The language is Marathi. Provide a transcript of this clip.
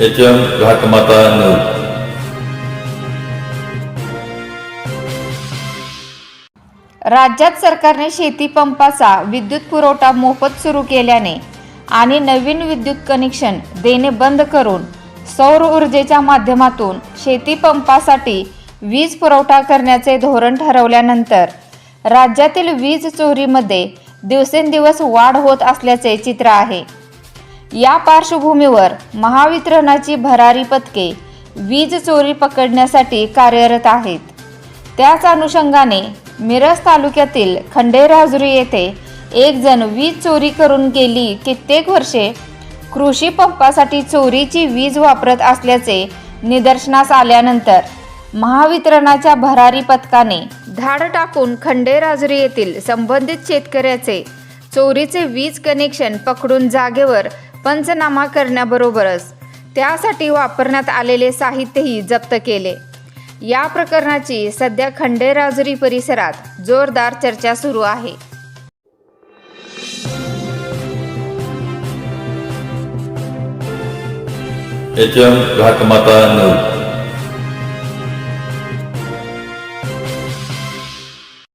एच एम घाटमाता न्यूज राज्यात सरकारने शेती पंपाचा विद्युत पुरवठा मोफत सुरू केल्याने आणि नवीन विद्युत कनेक्शन देणे बंद करून सौर ऊर्जेच्या माध्यमातून शेती पंपासाठी वीज पुरवठा करण्याचे धोरण ठरवल्यानंतर राज्यातील वीज चोरीमध्ये दिवसेंदिवस वाढ होत असल्याचे चित्र आहे. या पार्श्वभूमीवर महावितरणाची भरारी पथके वीज चोरी पकडण्यासाठी कार्यरत आहेत. त्याच अनुषंगाने मिरज तालुक्यातील खंडेराजुरी येथे एक जण वीज चोरी करून गेली कित्येक वर्षे कृषी पंपासाठी चोरीची वीज वापरत असल्याचे निदर्शनास आल्यानंतर महावितरणाच्या भरारी पथकाने धाड टाकून खंडेराजुरी येथील संबंधित शेतकऱ्याचे चोरीचे वीज कनेक्शन पकडून जागेवर पंचनामा करण्याबरोबरच त्यासाठी वापरण्यात आलेले साहित्यही जप्त केले. या प्रकरणाची सध्या खंडेराजुरी परिसरात जोरदार चर्चा सुरू आहे. H M घाटमाता news